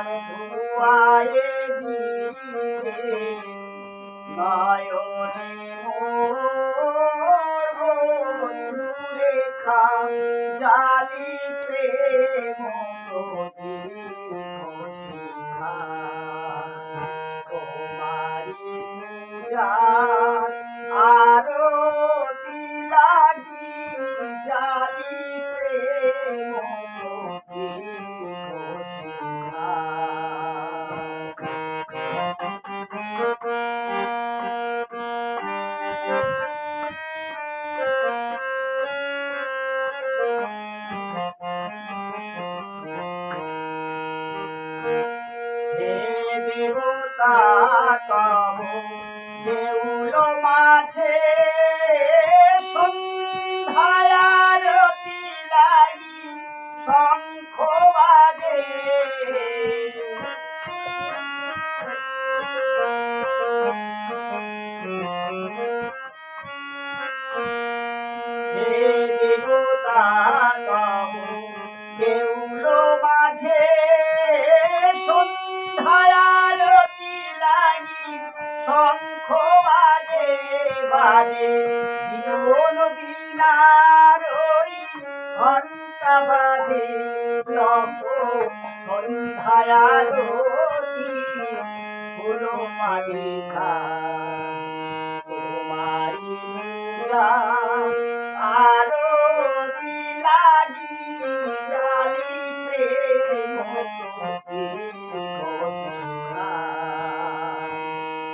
তোমার ধুয়ায়ে নয়নে মোর সুরেখা জালি প্রেম শিখা জালি প্রেম দেবতা তব দেউল মাঝে শঙ্খ বাজে দেবতা তব দেউল বাজে জীবন দিনার ওই ঘণ্টা বাজে লহ সন্ধ্যায়ারতি হলো মালিকা তোমারি পূজা, আরতি লাগি জালি প্রেম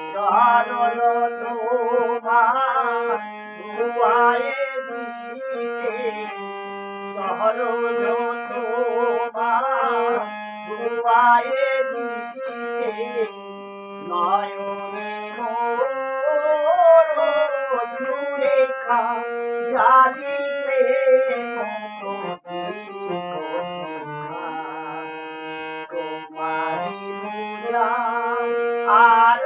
তোমার ধুয়ায়ে দিতে চরণ তোমার ধুয়ায়ে দিতে নয়নে মোর সুরেখা জালি প্রেম প্রদীপ শিখা। তোমারি পূজা আরতি